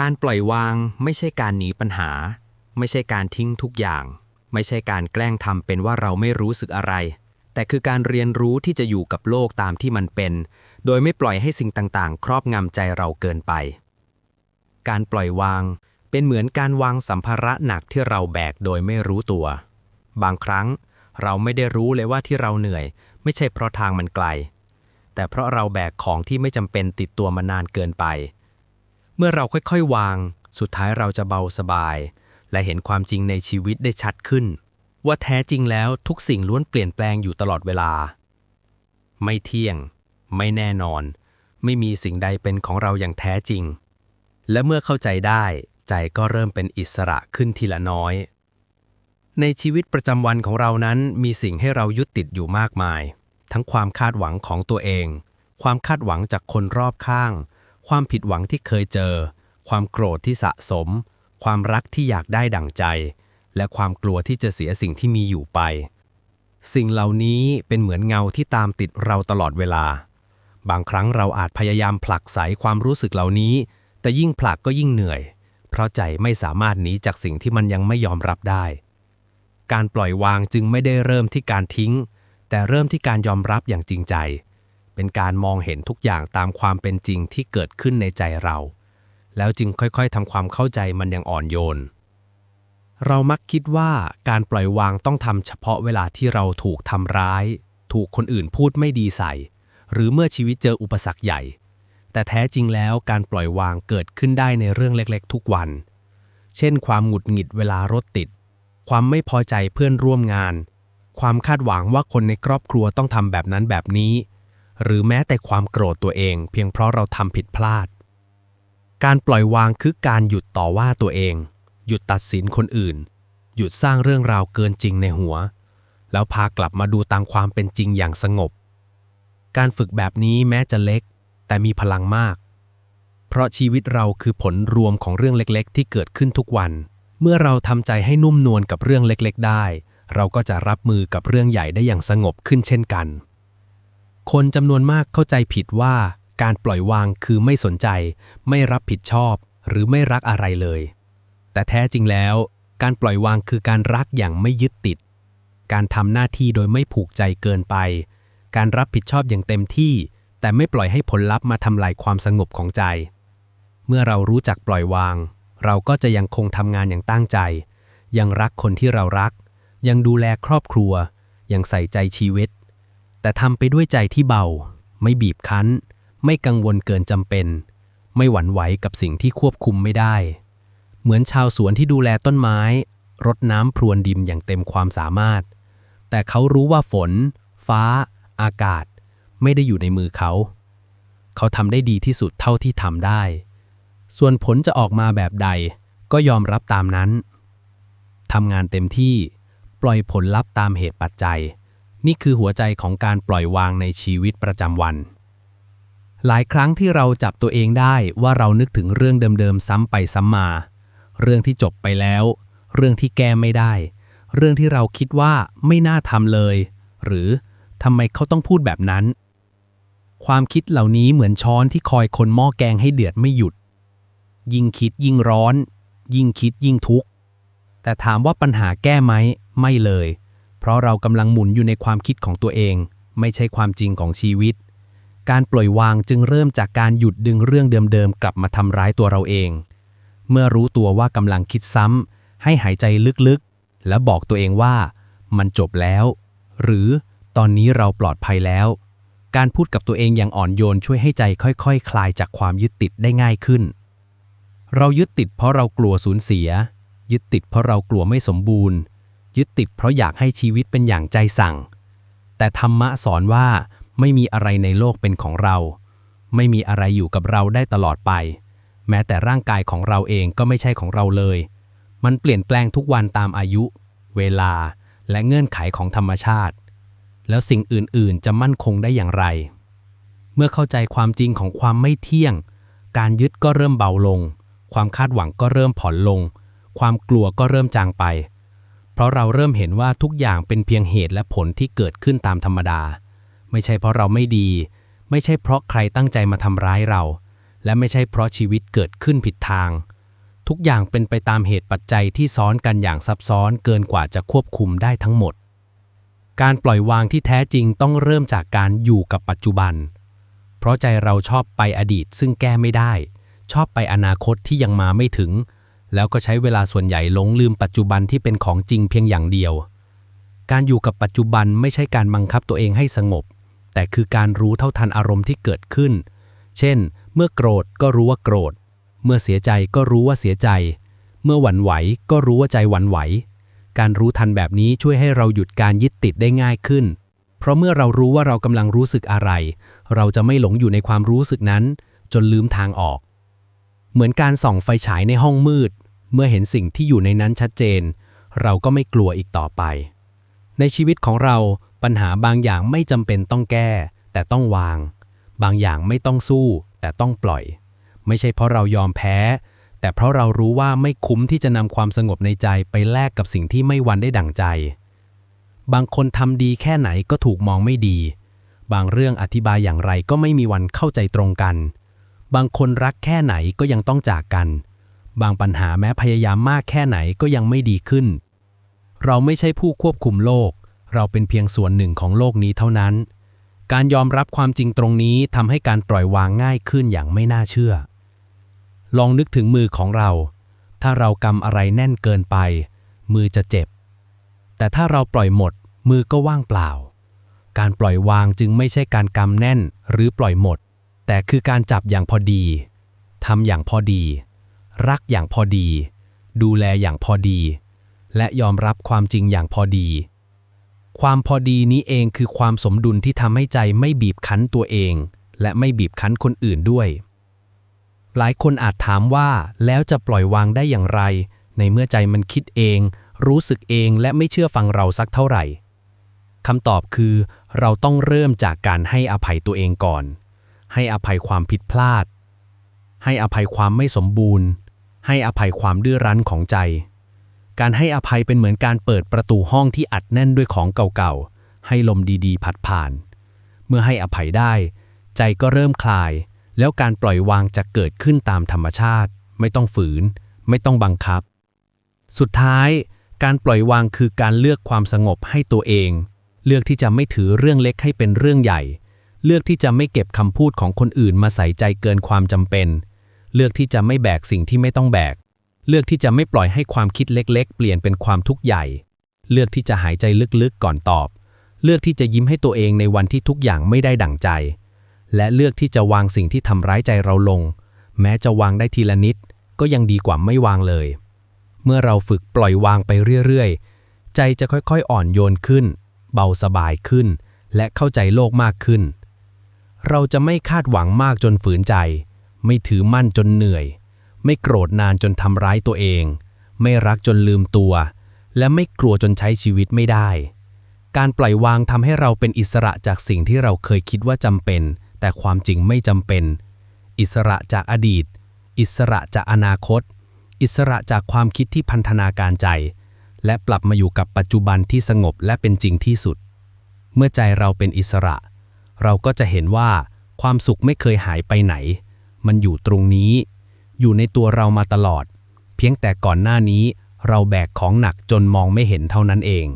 การปล่อยวางไม่ใช่การหนีปัญหา ไม่ใช่การทิ้งทุกอย่าง ไม่ใช่การแกล้งทำเป็นว่าเราไม่รู้สึกอะไร แต่คือการเรียนรู้ที่จะอยู่กับโลกตามที่มันเป็น โดยไม่ปล่อยให้สิ่งต่างๆ ครอบงำใจเราเกินไป การปล่อยวางเป็นเหมือนการวางสัมภาระหนักที่เราแบกโดยไม่รู้ตัว บางครั้งเราไม่ได้รู้เลยว่าที่เราเหนื่อย ไม่ใช่เพราะทางมันไกล แต่เพราะเราแบกของที่ไม่จำเป็นติดตัวมานานเกินไป เมื่อเราค่อยๆ วาง สุดท้ายเราจะเบาสบาย และเห็นความจริงในชีวิตได้ชัดขึ้น ว่าแท้จริงแล้วทุกสิ่งล้วนเปลี่ยนแปลงอยู่ตลอดเวลา ไม่เที่ยง ไม่แน่นอน ไม่มีสิ่งใดเป็นของเราอย่างแท้จริง และเมื่อเข้าใจได้ ใจก็เริ่มเป็นอิสระขึ้นทีละน้อย ในชีวิตประจำวันของเรานั้นมีสิ่งให้เรายึดติดอยู่มากมาย ทั้งความคาดหวังของตัวเอง ความคาดหวังจากคนรอบข้าง ความผิดหวังที่เคยเจอ ความโกรธที่สะสม ความรักที่อยากได้ดั่งใจ และความกลัวที่จะเสียสิ่งที่มีอยู่ไป สิ่งเหล่านี้เป็นเหมือนเงาที่ตามติดเราตลอดเวลา บางครั้งเราอาจพยายามผลักไสความรู้สึกเหล่านี้ แต่ยิ่งผลักก็ยิ่งเหนื่อย เพราะใจไม่สามารถหนีจากสิ่งที่มันยังไม่ยอมรับได้ การปล่อยวางจึงไม่ได้เริ่มที่การทิ้ง แต่เริ่มที่การยอมรับอย่างจริงใจ เป็นการมองเห็นทุกอย่างตามความเป็นจริงที่เกิดขึ้นในใจเรา แล้วจึงค่อยๆทำความเข้าใจมันอย่างอ่อนโยน เรามักคิดว่าการปล่อยวางต้องทำเฉพาะเวลาที่เราถูกทำร้าย ถูกคนอื่นพูดไม่ดีใส่ หรือเมื่อชีวิตเจออุปสรรคใหญ่ แต่แท้จริงแล้วการปล่อยวางเกิดขึ้นได้ในเรื่องเล็กๆ ทุกวัน เช่น ความหงุดหงิดเวลารถติด ความไม่พอใจเพื่อนร่วมงาน ความคาดหวังว่าคนในครอบครัวต้องทำแบบนั้นแบบนี้ หรือแม้แต่ความโกรธตัวเอง เพียงเพราะเราทำผิดพลาด การปล่อยวางคือการหยุดต่อว่าตัวเอง หยุดตัดสินคนอื่น หยุดสร้างเรื่องราวเกินจริงในหัว แล้วพากลับมาดูตามความเป็นจริงอย่างสงบ การฝึกแบบนี้แม้จะเล็ก แต่มีพลังมาก เพราะชีวิตเราคือผลรวมของเรื่องเล็กๆ ที่เกิดขึ้นทุกวัน เมื่อเราทำใจให้นุ่มนวลกับเรื่องเล็กๆ ได้ เราก็จะรับมือกับเรื่องใหญ่ได้อย่างสงบขึ้นเช่นกัน คนจำนวนมากเข้าใจผิดว่าการปล่อยวางคือไม่สนใจ ไม่รับผิดชอบ หรือไม่รักอะไรเลย แต่แท้จริงแล้ว การปล่อยวางคือการรักอย่างไม่ยึดติด การทำหน้าที่โดยไม่ผูกใจเกินไป การรับผิดชอบอย่างเต็มที่ แต่ไม่ปล่อยให้ผลลัพธ์มาทำลายความสงบของใจ เมื่อเรารู้จักปล่อยวาง เราก็จะยังคงทำงานอย่างตั้งใจ ยังรักคนที่เรารัก ยังดูแลครอบครัว ยังใส่ใจชีวิต แต่ทำไปด้วยใจที่เบา ไม่บีบคั้น ไม่กังวลเกินจำเป็น ไม่หวั่นไหวกับสิ่งที่ควบคุมไม่ได้ เหมือนชาวสวนที่ดูแลต้นไม้ รดน้ำพรวนดินอย่างเต็มความสามารถ แต่เขารู้ว่าฝน ฟ้า อากาศ ไม่ได้อยู่ในมือเขา เขาทำได้ดีที่สุดเท่าที่ทำได้ ส่วนผลจะออกมาแบบใด ก็ยอมรับตามนั้นทำงานเต็มที่ ปล่อยผลลัพธ์ตามเหตุปัจจัย นี่คือหัวใจของการปล่อยวางในชีวิตประจำวัน หลายครั้งที่เราจับตัวเองได้ว่าเรานึกถึงเรื่องเดิมๆซ้ำไปซ้ำมา เรื่องที่จบไปแล้ว เรื่องที่แก้ไม่ได้ เรื่องที่เราคิดว่าไม่น่าทำเลย หรือทำไมเขาต้องพูดแบบนั้น ความคิดเหล่านี้เหมือนช้อนที่คอยคนหม้อแกงให้เดือดไม่หยุด ยิ่งคิดยิ่งร้อน ยิ่งคิดยิ่งทุกข์แต่ถามว่าปัญหาแก้ไหมไม่เลย เพราะเรากำลังหมุนอยู่ในความคิดของตัวเอง ไม่ใช่ความจริงของชีวิต การปล่อยวางจึงเริ่มจากการหยุดดึงเรื่องเดิมๆกลับมาทำร้ายตัวเราเอง เมื่อรู้ตัวว่ากำลังคิดซ้ำให้หายใจลึกๆ แล้วบอกตัวเองว่ามันจบแล้ว หรือตอนนี้เราปลอดภัยแล้ว การพูดกับตัวเองอย่างอ่อนโยนช่วยให้ใจค่อยๆคคลายจากความยึดติดได้ง่ายขึ้น เรายึดติดเพราะเรากลัวสูญเสีย ยึดติดเพราะเรากลัวไม่สมบูรณ์ ยึดติดเพราะอยากให้ชีวิตเป็นอย่างใจสั่ง แต่ธรรมะสอนว่าไม่มีอะไรในโลกเป็นของเรา ไม่มีอะไรอยู่กับเราได้ตลอดไป แม้แต่ร่างกายของเราเองก็ไม่ใช่ของเราเลย มันเปลี่ยนแปลงทุกวันตามอายุ เวลา และเงื่อนไขของธรรมชาติ แล้วสิ่งอื่น ๆ จะมั่นคงได้อย่างไร เมื่อเข้าใจความจริงของความไม่เที่ยง การยึดก็เริ่มเบาลง ความคาดหวังก็เริ่มผ่อนลง ความกลัวก็เริ่มจางไป เพราะเราเริ่มเห็นว่าทุกอย่างเป็นเพียงเหตุและผลที่เกิดขึ้นตามธรรมดา ไม่ใช่เพราะเราไม่ดี ไม่ใช่เพราะใครตั้งใจมาทำร้ายเรา และไม่ใช่เพราะชีวิตเกิดขึ้นผิดทาง ทุกอย่างเป็นไปตามเหตุปัจจัยที่ซ้อนกันอย่างซับซ้อนเกินกว่าจะควบคุมได้ทั้งหมด การปล่อยวางที่แท้จริงต้องเริ่มจากการอยู่กับปัจจุบัน เพราะใจเราชอบไปอดีตซึ่งแก้ไม่ได้ ชอบไปอนาคตที่ยังมาไม่ถึง แล้วก็ใช้เวลาส่วนใหญ่หลงลืมปัจจุบันที่เป็นของจริงเพียงอย่างเดียว การอยู่กับปัจจุบันไม่ใช่การบังคับตัวเองให้สงบ แต่คือการรู้เท่าทันอารมณ์ที่เกิดขึ้น เช่น เมื่อโกรธก็รู้ว่าโกรธ เมื่อเสียใจก็รู้ว่าเสียใจ เมื่อหวั่นไหวก็รู้ว่าใจหวั่นไหว การรู้ทันแบบนี้ช่วยให้เราหยุดการยึดติดได้ง่ายขึ้น เพราะเมื่อเรารู้ว่าเรากำลังรู้สึกอะไร เราจะไม่หลงอยู่ในความรู้สึกนั้น จนลืมทางออก เหมือนการส่องไฟฉายในห้องมืด เมื่อเห็นสิ่งที่อยู่ในนั้นชัดเจน เราก็ไม่กลัวอีกต่อไป ในชีวิตของเราปัญหาบางอย่างไม่จำเป็นต้องแก้ แต่ต้องวาง บางอย่างไม่ต้องสู้ แต่ต้องปล่อย ไม่ใช่เพราะเรายอมแพ้ แต่เพราะเรารู้ว่าไม่คุ้มที่จะนำความสงบในใจไปแลกกับสิ่งที่ไม่วันได้ดั่งใจ บางคนทำดีแค่ไหนก็ถูกมองไม่ดี บางเรื่องอธิบายอย่างไรก็ไม่มีวันเข้าใจตรงกัน บางคนรักแค่ไหนก็ยังต้องจากกัน บางปัญหาแม้พยายามมากแค่ไหนก็ยังไม่ดีขึ้น เราไม่ใช่ผู้ควบคุมโลก เราเป็นเพียงส่วนหนึ่งของโลกนี้เท่านั้น การยอมรับความจริงตรงนี้ทำให้การปล่อยวางง่ายขึ้นอย่างไม่น่าเชื่อ ลองนึกถึงมือของเรา ถ้าเรากำอะไรแน่นเกินไป มือจะเจ็บ แต่ถ้าเราปล่อยหมด มือก็ว่างเปล่า การปล่อยวางจึงไม่ใช่การกำแน่นหรือปล่อยหมด แต่คือการจับอย่างพอดีทำอย่างพอดี รักอย่างพอดี ดูแลอย่างพอดี และยอมรับความจริงอย่างพอดี ความพอดีนี้เองคือความสมดุลที่ทำให้ใจไม่บีบคั้นตัวเอง และไม่บีบคั้นคนอื่นด้วย หลายคนอาจถามว่าแล้วจะปล่อยวางได้อย่างไร ในเมื่อใจมันคิดเอง รู้สึกเองและไม่เชื่อฟังเราสักเท่าไหร่คำตอบคือเราต้องเริ่มจากการให้อภัยตัวเองก่อน ให้อภัยความผิดพลาด ให้อภัยความไม่สมบูรณ์ ให้อภัยความดื้อรั้นของใจ การให้อภัยเป็นเหมือนการเปิดประตูห้องที่อัดแน่นด้วยของเก่าๆ ให้ลมดีๆ พัดผ่าน เมื่อให้อภัยได้ ใจก็เริ่มคลาย แล้วการปล่อยวางจะเกิดขึ้นตามธรรมชาติ ไม่ต้องฝืน ไม่ต้องบังคับ สุดท้าย การปล่อยวางคือการเลือกความสงบให้ตัวเอง เลือกที่จะไม่ถือเรื่องเล็กให้เป็นเรื่องใหญ่ เลือกที่จะไม่เก็บคำพูดของคนอื่นมาใส่ใจเกินความจำเป็น เลือกที่จะไม่แบกสิ่งที่ไม่ต้องแบก เลือกที่จะไม่ปล่อยให้ความคิดเล็ก ๆ เปลี่ยนเป็นความทุกข์ใหญ่ เลือกที่จะหายใจลึกๆก่อนตอบ เลือกที่จะยิ้มให้ตัวเองในวันที่ทุกอย่างไม่ได้ดั่งใจ และเลือกที่จะวางสิ่งที่ทำร้ายใจเราลง แม้จะวางได้ทีละนิด ก็ยังดีกว่าไม่วางเลย เมื่อเราฝึกปล่อยวางไปเรื่อยๆ ใจจะค่อยๆอ่อนโยนขึ้น เบาสบายขึ้น และเข้าใจโลกมากขึ้น เราจะไม่คาดหวังมากจนฝืนใจ ไม่ถือมั่นจนเหนื่อย ไม่โกรธนานจนทำร้ายตัวเอง ไม่รักจนลืมตัว และไม่กลัวจนใช้ชีวิตไม่ได้ การปล่อยวางทำให้เราเป็นอิสระจากสิ่งที่เราเคยคิดว่าจำเป็น แต่ความจริงไม่จำเป็น อิสระจากอดีต อิสระจากอนาคต อิสระจากความคิดที่พันธนาการใจ และปรับมาอยู่กับปัจจุบันที่สงบและเป็นจริงที่สุด เมื่อใจเราเป็นอิสระ เราก็จะเห็นว่าความสุขไม่เคยหายไปไหน มันอยู่ตรงนี้ อยู่ในตัวเรามาตลอด เพียงแต่ก่อนหน้านี้เราแบกของหนักจนมองไม่เห็นเท่านั้นเอง